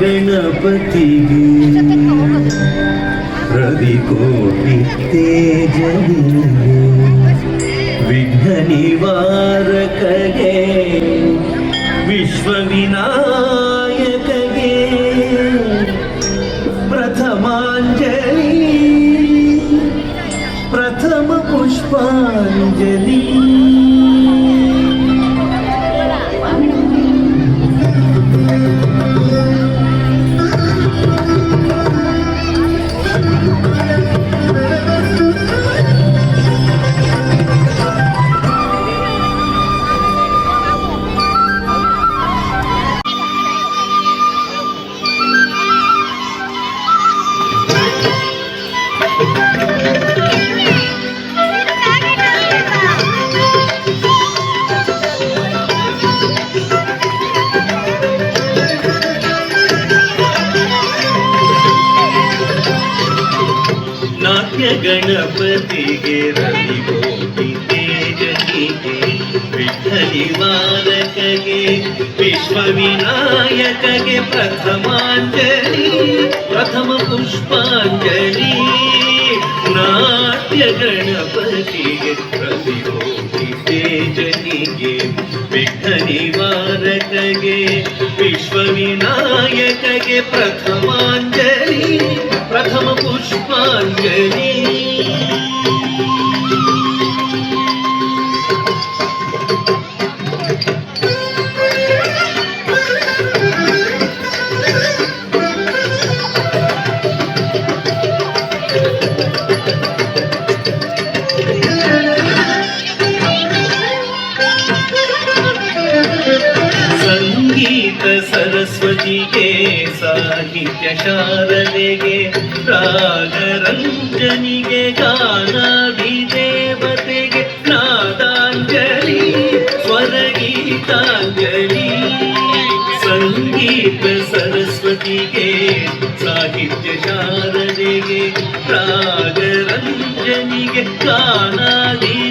गणपति रवि कोटि तेज विघ्न निवारक गे विश्व गे प्रथमांजलि। प्रथम पुष्पांजलि। ಗಣಪತಿಗೆ ರವಿಕೋಟಿ ತೇಜನಿಗೆ ವಿಠ ನಿವಾರಕಗೆ ವಿಶ್ವ ವಿನಾಯಕಗೆ ಪ್ರಥಮಾಂಜಲಿ ಪ್ರಥಮ ಪುಷ್ಪಾಂಜಲಿ ನಾಟ್ಯ ಗಣಪತಿಗೆ ರವಿಕೋಟಿ ತೇಜನಿಗೆ ವಿಘ್ನ ನಿವಾರಕಗೆ ವಿಶ್ವ ವಿನಾಯಕಗೆ ಪ್ರಥಮಾಂಜಲಿ ಪ್ರಥಮ ಪುಷ್ಪಾಂಜಲಿ ಸಂಗೀತ ಸರಸ್ವತಿಗೆ, ಸಾಹಿತ್ಯ ಶಾರದೆಗೆ, ರಾಗರಂಜನಿಗೆ ಗಾನಾದಿ ದೇವತೆಗೆ ನಾದಾಂಜಲಿ, ಸ್ವರಗೀತಾಂಜಲಿ. ಸಂಗೀತ ಸರಸ್ವತಿಗೆ, ಸಾಹಿತ್ಯ ಶಾರದೆಗೆ, ರಾಗರಂಜನಿಗೆ ಗಾನಾದಿ